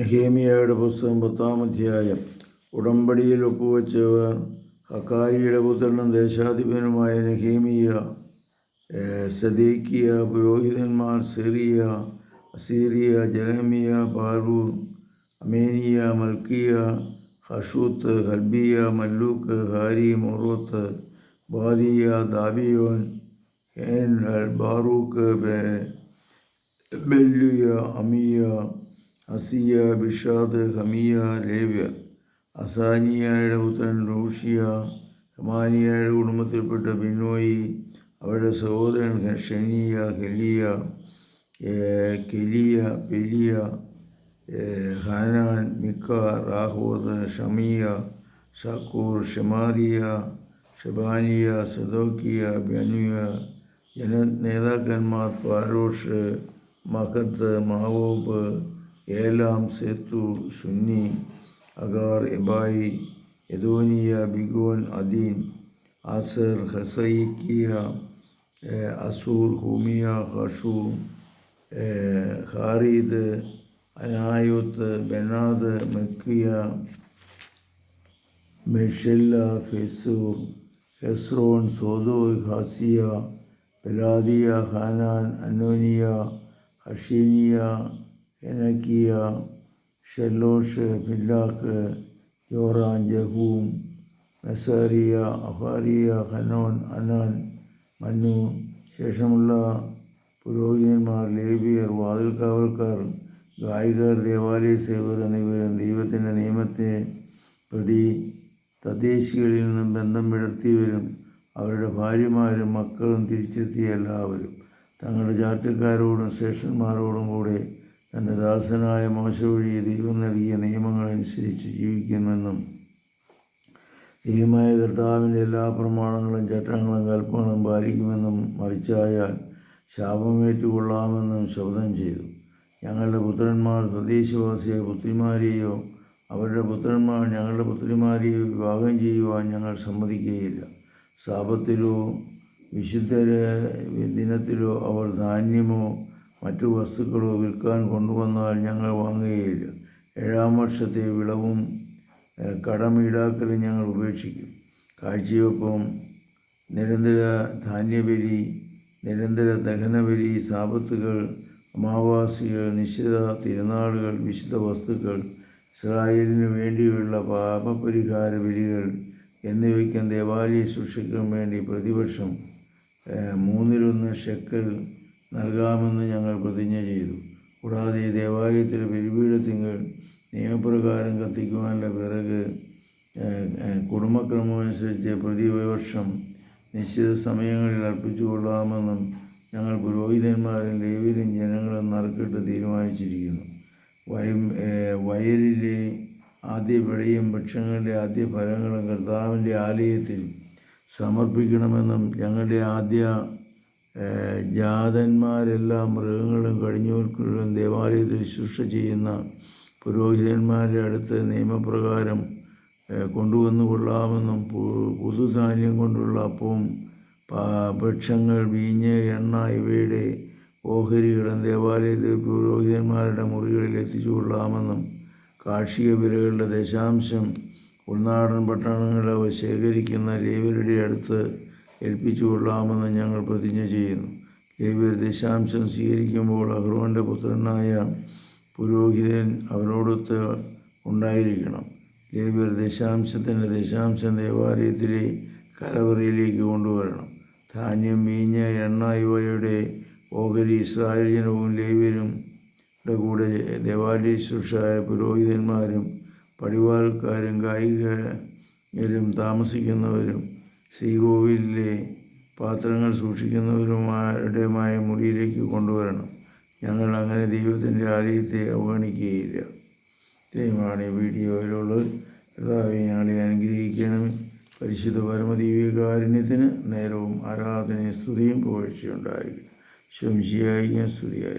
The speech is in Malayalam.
നെഹേമിയയുടെ പുസ്തകം പത്താം അധ്യായം. ഉടമ്പടിയിൽ ഒപ്പുവെച്ചവർ ഹക്കാരിയുടെ പുത്രനും ദേശാധിപനുമായ നെഹേമിയ സദേക്കിയ പുരോഹിതന്മാർ Seraiah Azariah Jeremiah Pashhur Amariah Malchijah ഹഷൂത്ത് ഹൽബിയ മല്ലൂക്ക് ഹാരി മൊറോത്ത് ബാദിയ ദാബിയോൻ ഹേൻ ബാറൂക്ക് ബെല്ലുയ അമിയ അസിയ ബിഷാദ് ഹമിയ ലേവ്യർ അസാനിയയുടെ പുത്രൻ റൂഷിയ ഹമാനിയയുടെ കുടുംബത്തിൽപ്പെട്ട ബിനോയി അവരുടെ സഹോദരൻ ഷെനിയ ഹെലിയ കെലിയ പെലിയ ഹാനാൻ മിക്ക റാഹോദ് ഷമിയ ഷക്കൂർ ഷമാരിയ ഷബാനിയ സദോക്കിയ ബനുയ ജന നേതാക്കന്മാർ പാരോഷ് മഹത്ത് മാവോബ് ഏലാം സേത്തു സുന്നി അഗാർ എബായി എദോനിയ ബിഗോൻ അദീൻ ആസർ ഹസൈക്കിയ അസൂർ ഹൂമിയ ഹഷു ഹാരിദ് അനായുത്ത് ബെനാദ് മക്കിയ മെഷെല്ല ഫെസൂർ ഹെസ്രോൺ സോദോ ഹാസിയ പെലാദിയ ഹാനാൻ അനോനിയ ഹഷീനിയ ഹെനക്കിയ ഷെല്ലോഷ് ഫില്ലാക്ക് യോറാൻ ജഹൂം മെസാരിയ അഹാരിയ ഹനോൻ അനാൻ മന്നു ശേഷമുള്ള പുരോഹിതന്മാർ ലേബിയർ വാതിൽക്കാവൽക്കാർ ഗായികർ ദേവാലയ സേവർ എന്നിവരും ദൈവത്തിന്റെ നിയമത്തെ പ്രതി തദ്ദേശികളിൽ നിന്നും ബന്ധം വിടർത്തിയവരും അവരുടെ ഭാര്യമാരും മക്കളും തിരിച്ചെത്തിയ എല്ലാവരും. തങ്ങളുടെ ജാറ്റക്കാരോടും ശ്രേഷ്ഠന്മാരോടും കൂടെ തന്റെ ദാസനായ മോശ വഴി ദൈവം നൽകിയ നിയമങ്ങളനുസരിച്ച് ജീവിക്കുമെന്നും ദൈവമായ കർത്താവിന്റെ എല്ലാ പ്രമാണങ്ങളും ചട്ടങ്ങളും കൽപ്പങ്ങളും പാലിക്കുമെന്നും മറിച്ചായാൽ ശാപമേറ്റുകൊള്ളാമെന്നും ശബ്ദം ചെയ്തു. ഞങ്ങളുടെ പുത്രന്മാർ തദ്ദേശവാസിയായ പുത്രിമാരെയോ അവരുടെ പുത്രന്മാർ ഞങ്ങളുടെ പുത്രിമാരെയോ വിവാഹം ചെയ്യുവാൻ ഞങ്ങൾ സമ്മതിക്കുകയില്ല. ശാപത്തിലോ വിശുദ്ധ ദിനത്തിലോ അവർ ധാന്യമോ മറ്റു വസ്തുക്കളോ വിൽക്കാൻ കൊണ്ടുവന്നാൽ ഞങ്ങൾ വാങ്ങുകയില്ല. ഏഴാം വർഷത്തെ വിളവും കടം ഈടാക്കലും ഞങ്ങൾ ഉപേക്ഷിക്കും. കാഴ്ചയൊപ്പം നിരന്തര ധാന്യബലി നിരന്തര ദഹനബലി സാപത്തുകൾ അമാവാസികൾ നിശ്ചിത തിരുനാളുകൾ വിശുദ്ധ വസ്തുക്കൾ ഇസ്രായേലിന് വേണ്ടിയുള്ള പാപപരിഹാര ബലികൾ എന്നിവയ്ക്കും ദേവാലയ ശുശ്രൂഷയ്ക്കും വേണ്ടി പ്രതിവർഷം മൂന്നിലൊന്ന് ഷെക്കൽ നൽകാമെന്ന് ഞങ്ങൾ പ്രതിജ്ഞ ചെയ്തു. കൂടാതെ ദേവാലയത്തിലെ ബലിപീഠത്തിങ്ങൾ നിയമപ്രകാരം കത്തിക്കുവാനുള്ള വിറക് കുടുംബക്രമമനുസരിച്ച് പ്രതിവർഷം നിശ്ചിത സമയങ്ങളിൽ അർപ്പിച്ചു കൊള്ളാമെന്നും ഞങ്ങൾ പുരോഹിതന്മാരും ലേവിലും ജനങ്ങളും നറുക്കിട്ട് തീരുമാനിച്ചിരിക്കുന്നു. വയ വയലിലെ ആദ്യ വിളയും വൃക്ഷങ്ങളുടെ ആദ്യ ഫലങ്ങളും കർത്താവിന്റെ ആലയത്തിൽ സമർപ്പിക്കണമെന്നും ഞങ്ങളുടെ ആദ്യ ജാതന്മാരെല്ലാം മൃഗങ്ങളും കഴിഞ്ഞവർക്കും ദേവാലയത്തിൽ ശുശ്രൂഷ ചെയ്യുന്ന പുരോഹിതന്മാരുടെ അടുത്ത് നിയമപ്രകാരം കൊണ്ടുവന്നു കൊള്ളാമെന്നും പുതുധാന്യം കൊണ്ടുള്ള അപ്പവും ഭക്ഷങ്ങൾ വീഞ്ഞ് എണ്ണ ഇവയുടെ ഓഹരികളും ദേവാലയത്തിൽ പുരോഹിതന്മാരുടെ മുറികളിൽ എത്തിച്ചു കൊള്ളാമെന്നും കാർഷിക വിലകളുടെ ദശാംശം ഉൾനാടൻ പട്ടണങ്ങളെ ശേഖരിക്കുന്ന ലേവരുടെ അടുത്ത് ഏൽപ്പിച്ചു കൊള്ളാമെന്ന് ഞങ്ങൾ പ്രതിജ്ഞ ചെയ്യുന്നു. ലേവിയർ ദശാംശം സ്വീകരിക്കുമ്പോൾ അഹ്റോന്റെ പുത്രനായ പുരോഹിതൻ അവരോടൊത്ത് ഉണ്ടായിരിക്കണം. ലേവിയർ ദശാംശത്തിന്റെ ദശാംശം ദേവാലയത്തിലെ കലവറയിലേക്ക് കൊണ്ടുവരണം. ധാന്യം വീഞ്ഞ് എണ്ണ ഇവയുടെ ഓഹരി ഇസ്രായേൽ ജനവും ലേവ്യരും കൂടെ ദേവാലയ ശുശ്രൂഷായ പുരോഹിതന്മാരും പടിവാൾക്കാരും കായികരും താമസിക്കുന്നവരും ശ്രീകോവിലിലെ പാത്രങ്ങൾ സൂക്ഷിക്കുന്നവരുമാരുടെമായ മുറിയിലേക്ക് കൊണ്ടുവരണം. ഞങ്ങൾ അങ്ങനെ ദൈവത്തിന്റെ ആലയത്തെ അവഗണിക്കുകയില്ല. ഇത്രയുമാണ് ഈ വീഡിയോയിലുള്ളത്. കർത്താവെ ഞങ്ങളെ അനുഗ്രഹിക്കണം. പരിശുദ്ധ പരമദീവികാരുണ്യത്തിന് നേരവും ആരാധനയും സ്തുതിയും പുകഴ്ചയുണ്ടായിരിക്കും ശംശിയായിരിക്കും സ്തുതിയായിരിക്കും